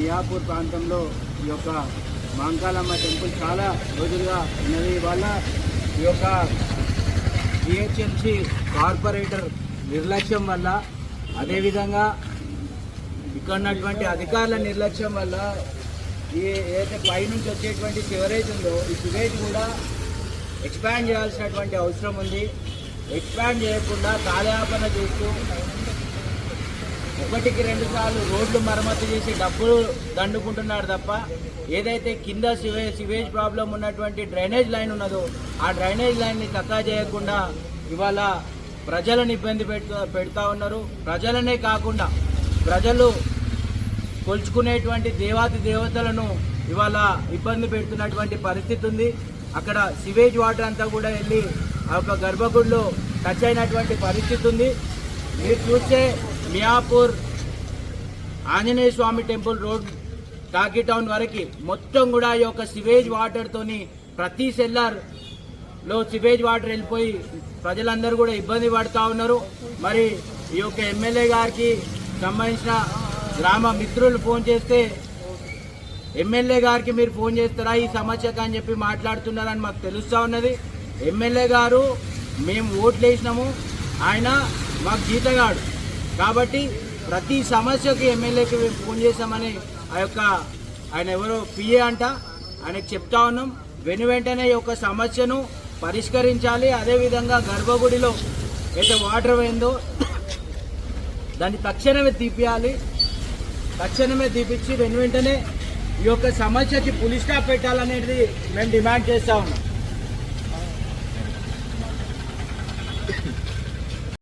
మియాపూర్ ప్రాంతంలో ఈ యొక్క మాంకాలమ్మ టెంపుల్ చాలా రోజులుగా ఉన్నది. వల్ల ఈ యొక్క జిహెచ్ఎంసి కార్పొరేటర్ నిర్లక్ష్యం వల్ల అదేవిధంగా ఇక్కడ ఉన్నటువంటి అధికారుల నిర్లక్ష్యం వల్ల ఈ ఏదైతే పైనుంచి వచ్చేటువంటి సివరేజ్ ఉందో ఈ సివరేజ్ కూడా ఎక్స్పాండ్ చేయాల్సినటువంటి అవసరం ఉంది. ఎక్స్పాండ్ చేయకుండా కాలయాపన చేస్తూ ఒకటికి రెండు సార్లు రోడ్లు మరమ్మతు చేసి డబ్బులు దండుకుంటున్నారు తప్ప ఏదైతే కింద సివే సివేజ్ ప్రాబ్లం ఉన్నటువంటి డ్రైనేజ్ లైన్ ఉన్నదో ఆ డ్రైనేజ్ లైన్ని చక్కా చేయకుండా ఇవాళ ప్రజలను ఇబ్బంది పెడుతూ పెడతా ఉన్నారు. ప్రజలనే కాకుండా ప్రజలు కొలుచుకునేటువంటి దేవాతి దేవతలను ఇవాళ ఇబ్బంది పెడుతున్నటువంటి పరిస్థితి ఉంది. అక్కడ సివేజ్ వాటర్ అంతా కూడా వెళ్ళి ఆ యొక్క గర్భగుడిలో టచ్ అయినటువంటి పరిస్థితి ఉంది. మీరు చూస్తే Miyapur Anjaneya Swamy temple road talkie town వరకు మొత్తం కూడా ఈ యొక్క సివేజ్ వాటర్తోని ప్రతి సెల్లర్లో సివేజ్ వాటర్ వెళ్ళిపోయి ప్రజలందరూ కూడా ఇబ్బంది పడుతూ ఉన్నారు. మరి ఈ యొక్క ఎమ్మెల్యే గారికి సంబంధించిన గ్రామ మిత్రులు ఫోన్ చేస్తే ఎమ్మెల్యే గారికి మీరు ఫోన్ చేస్తారా? ఈ సమస్యకు అని చెప్పి మాట్లాడుతున్నారని మాకు తెలుస్తూ ఉన్నది. ఎమ్మెల్యే గారు మేము ఓట్లు వేసినాము ఆయన మాకు జీతగాడు. కాబట్టి ప్రతి సమస్యకి ఎమ్మెల్యేకి మేము ఫోన్ చేశామని ఆ యొక్క ఆయన ఎవరో పిఏ అంట ఆయనకు చెప్తా ఉన్నాం. వెను వెంటనే ఈ యొక్క సమస్యను పరిష్కరించాలి. అదేవిధంగా గర్భగుడిలో అయితే వాటర్ పోయిందో దాన్ని తక్షణమే తీపియాలి. తక్షణమే తీపిచ్చి వెను వెంటనే ఈ యొక్క సమస్యకి పులి స్టాప్ పెట్టాలనేది మేము డిమాండ్ చేస్తా ఉన్నాం.